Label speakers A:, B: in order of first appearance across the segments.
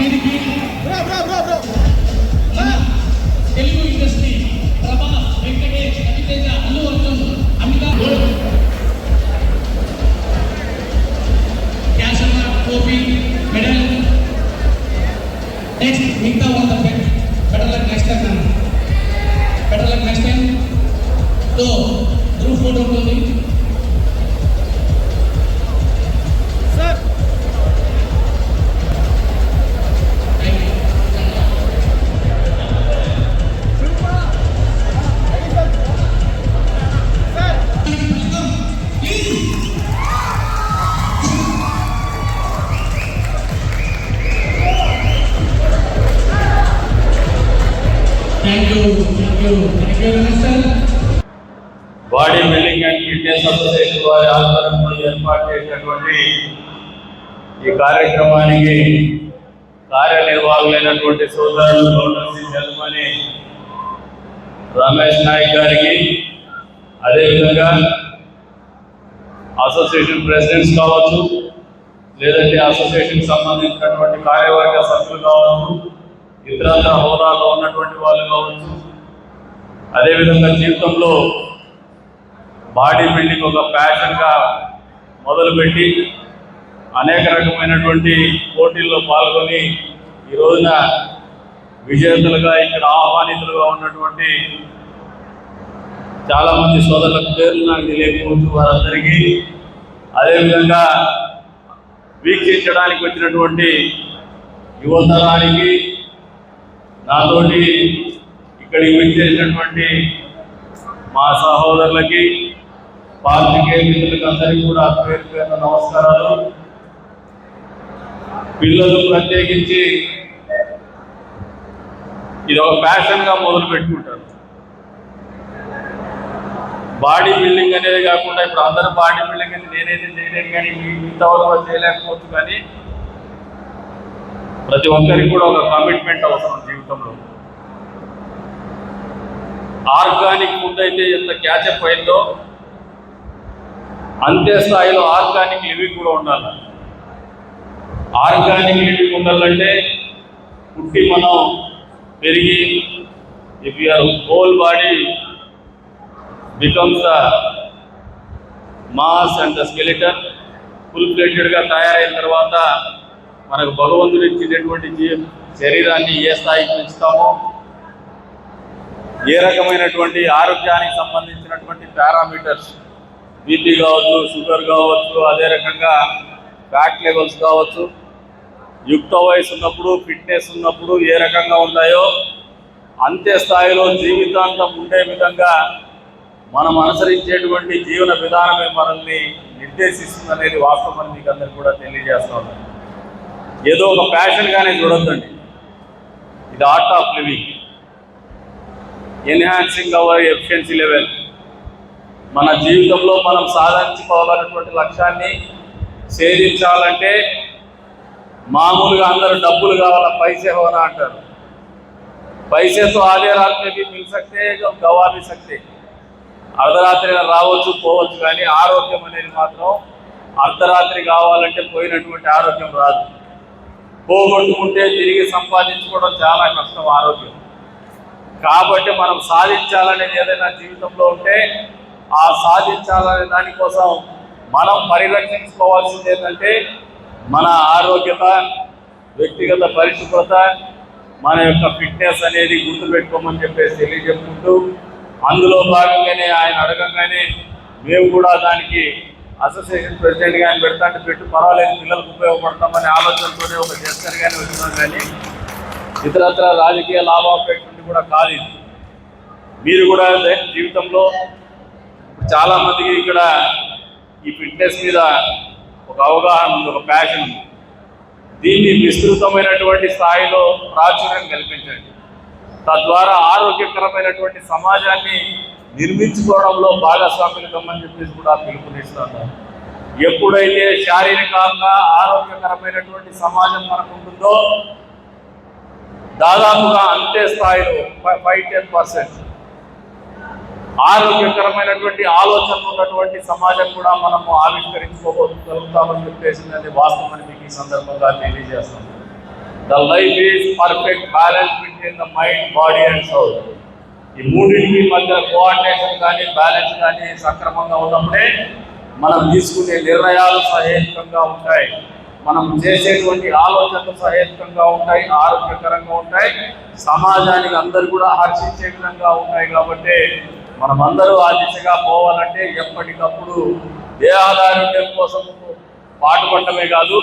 A: దీనికి Telugu industry Prabha Venkatesh Ravi Teja Allu Arjun Amitha cash trophy medal next మిగతా వాళ్ళ medal next time medal next time so group photo ఉంటుంది
B: body building and fitness association వారి ఆధ్వర్యంలో ఏర్పాటు చేసినటువంటి ఈ కార్యక్రమానికి కార్యనిర్వాహకులైనటువంటి సోదరులు గౌడశ్రీ జల్మని రమేష్ నాయక్ గారికి అదేవిధంగా అసోసియేషన్ ప్రెసిడెంట్స్ కావచ్చు లేదంటే అసోసియేషన్ సంబంధించినటువంటి కార్యవర్గ సభ్యులు కావచ్చు ఇతరత్ర హోదాలో ఉన్నటువంటి వాళ్ళు కావచ్చు. అదేవిధంగా జీవితంలో బాడీ బిల్డింగ్ ఒక ప్యాషన్గా మొదలుపెట్టి అనేక రకమైనటువంటి పోటీల్లో పాల్గొని ఈ రోజున విజేతలుగా ఇక్కడ ఆహ్వానితులుగా ఉన్నటువంటి చాలా మంది సోదరులకు పేర్లు నాకు తెలియకపోవచ్చు వారందరికీ. అదేవిధంగా వీక్షించడానికి వచ్చినటువంటి యువతరానికి నాతోటి ఇక్కడికి వచ్చేసినటువంటి మా సహోదరులకి పార్టీకే మిత్రులకి అందరికీ కూడా పేరు పేరు నమస్కారాలు. పిల్లలు ప్రత్యేకించి ఇది ఒక ఫ్యాషన్గా మొదలు పెట్టుకుంటారు. బాడీ బిల్డింగ్ అనేది కాకుండా ఇప్పుడు అందరూ బాడీ బిల్డింగ్ అని నేనైతే చేయలేను కానీ మీ ఇంతవరకు చేయలేకపోవచ్చు కానీ ప్రతి ఒక్కరికి కూడా ఒక కమిట్మెంట్ అవసరం జీవితంలో. ఆర్గానిక్ ఫుడ్ అయితే ఎంత క్యాచప్ అయిందో అంతే స్థాయిలో ఆర్గానిక్ లివింగ్ కూడా ఉండాలి. ఆర్గానిక్ లివింగ్ ఉండాలంటే పుట్టి మనం పెరిగి if your whole body becomes the mass and the skeleton full ప్లేటెడ్గా తయారైన తర్వాత మనకు భగవంతుడు ఇచ్చినటువంటి జీ- శరీరాన్ని ఏ స్థాయికి పెంచుతామో ఏ రకమైనటువంటి ఆరోగ్యానికి సంబంధించినటువంటి పారామీటర్స్ బీపీ కావచ్చు షుగర్ కావచ్చు అదే రకంగా ఫ్యాట్ లెవెల్స్ కావచ్చు యుక్త వయసు ఉన్నప్పుడు ఫిట్నెస్ ఉన్నప్పుడు ఏ రకంగా ఉంటాయో అంతే స్థాయిలో జీవితాంతం ఉండే విధంగా మనం అనుసరించేటువంటి జీవన విధానమే మనల్ని నిర్దేశిస్తుంది అనేది వాస్తవం మీకు అందరికి కూడా తెలియజేస్తా ఉన్నాను. ఏదో ఒక ప్యాషన్గానే చూడొద్దండి. ఇది art of living enhancing our efficiency level. మన జీవితంలో మనం సాధించుకోవాలన్నటువంటి లక్ష్యాన్ని సేధించాలంటే మామూలుగా అందరూ డబ్బులు కావాలా పైసే హోనా అంటారు. పైసేతో ఆదే రాత్రి మిల్ సక్తే గవాబీ సక్తే. అర్ధరాత్రి రావచ్చు పోవచ్చు కానీ ఆరోగ్యం అనేది మాత్రం అర్ధరాత్రి కావాలంటే పోయినటువంటి ఆరోగ్యం రాదు. పోగొట్టుకుంటే తిరిగి సంపాదించుకోవడం చాలా కష్టం ఆరోగ్యం. కాబట్టి మనం సాధించాలనేది ఏదైనా జీవితంలో ఉంటే ఆ సాధించాలనే దానికోసం మనం పరిరక్షించుకోవాల్సింది ఏంటంటే మన ఆరోగ్యత వ్యక్తిగత పరిశుభ్రత మన యొక్క ఫిట్నెస్ అనేది గుర్తుపెట్టుకోమని చెప్పేసి తెలియజెప్పుకుంటూ అందులో భాగంగానే ఆయన అడగంగానే మేము కూడా దానికి అసోసియేషన్ ప్రెసిడెంట్గా ఆయన పెడతాంటే పెట్టు పర్వాలేదు పిల్లలకు ఉపయోగపడతామనే ఆలోచనతోనే ఒక జస్టర్ కానీ వచ్చినాం కానీ ఇతరత్ర రాజకీయ లాభాపేక్ష నుండి కూడా కాలేదు మీరు కూడా జీవితంలో చాలామందికి ఇక్కడ ఈ ఫిట్నెస్ మీద ఒక అవగాహన ఉంది ఒక ప్యాషన్ ఉంది. దీన్ని విస్తృతమైనటువంటి స్థాయిలో ప్రాచుర్యం కల్పించండి. తద్వారా ఆరోగ్యకరమైనటువంటి సమాజాన్ని నిర్మించుకోవడంలో భాగస్వాములు కమ్మని చెప్పేసి కూడా పిలుపునిస్తాను. ఎప్పుడైతే శారీరకంగా ఆరోగ్యకరమైనటువంటి సమాజం మనకు ఉంటుందో దాదాపుగా అంతే స్థాయిలో ఫైవ్ టెన్ పర్సెంట్. ఆరోగ్యకరమైనటువంటి ఆలోచనలు ఉన్నటువంటి సమాజం కూడా మనము ఆవిష్కరించుకోగలుగుతామని చెప్పేసి అది వాస్తవమని మీకు ఈ సందర్భంగా తెలియజేస్తాం the life is perfect balance between the mind body and soul ఈ మూడింటికి మధ్య కోఆర్డినేషన్ కానీ బ్యాలెన్స్ కానీ సక్రమంగా ఉన్నప్పుడే మనం తీసుకునే నిర్ణయాలు సహేతుకంగా ఉంటాయి. మనం చేసేటువంటి ఆలోచనలు సహేతుకంగా ఉంటాయి ఆరోగ్యకరంగా ఉంటాయి సమాజానికి అందరు కూడా హర్షించే విధంగా ఉంటాయి కాబట్టి మనమందరూ ఆ దిశగా పోవాలంటే ఎప్పటికప్పుడు దేహాదారుణ్యం కోసం పాటుపడటమే కాదు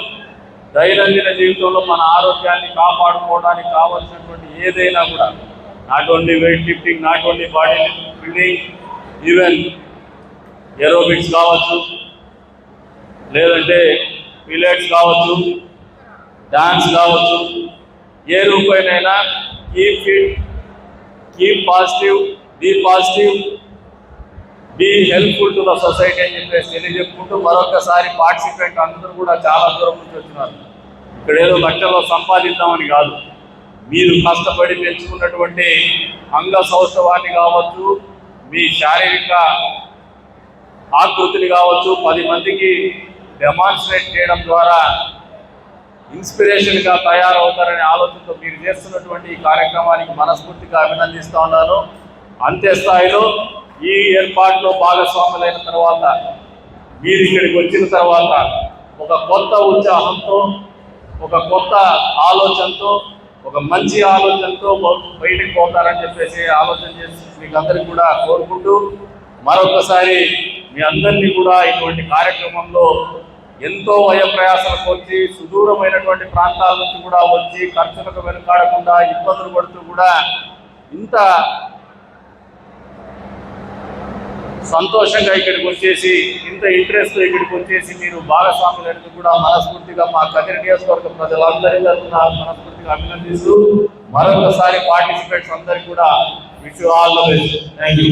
B: దైనందిన జీవితంలో మన ఆరోగ్యాన్ని కాపాడుకోవడానికి కావాల్సినటువంటి ఏదైనా కూడా not only weight lifting not only body building even aerobics కావచ్చు లేదంటే పిలేట్స్ కావచ్చు డాన్స్ కావచ్చు ఏ రూపైనైనా keep fit keep positive be positive be helpful to the society అని చెప్పేసి తెలియజెప్పుకుంటూ మరొకసారి పార్టిసిపెంట్ అందరూ కూడా చాలా దూరం నుంచి వచ్చినారు. ఇక్కడ ఏదో లక్షల్లో సంపాదిద్దామని కాదు. మీరు కష్టపడి పెంచుకున్నటువంటి అంగ సౌష్ఠవాన్ని కావచ్చు మీ శారీరక ఆకృతిని కావచ్చు పది మందికి డెమాన్స్ట్రేట్ చేయడం ద్వారా ఇన్స్పిరేషన్గా తయారవుతారనే ఆలోచనతో మీరు చేస్తున్నటువంటి ఈ కార్యక్రమానికి మనస్ఫూర్తిగా అభినందిస్తూ ఉన్నాను. అంత్య స్థాయిలో ఈ ఏర్పాటులో భాగస్వాములైన తర్వాత మీరు ఇక్కడికి వచ్చిన తర్వాత ఒక కొత్త ఉత్సాహంతో ఒక కొత్త ఆలోచనతో ఒక మంచి ఆలోచనతో బయటకు బయటికి పోతారని చెప్పేసి ఆలోచన చేసి మీకు అందరికీ కూడా కోరుకుంటూ మరొకసారి మీ అందరినీ కూడా ఇటువంటి కార్యక్రమంలో ఎంతో వయ వచ్చి సుదూరమైనటువంటి ప్రాంతాల నుంచి కూడా వచ్చి ఖర్చులకు వెనుకాడకుండా ఇబ్బందులు పడుతూ కూడా ఇంత సంతోషంగా ఇక్కడికి వచ్చేసి ఇంత ఇంట్రెస్ట్ ఇక్కడికి వచ్చేసి మీరు భాగస్వాములైనందుకు కూడా మనస్ఫూర్తిగా మా కదిరి నియోజకవర్గ ప్రజలందరి తరఫున మనస్ఫూర్తిగా అభినందిస్తూ మరొకసారి పార్టిసిపేట్స్ అందరికీ కూడా wish all the best. Thank you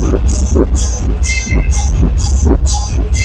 A: Thank you.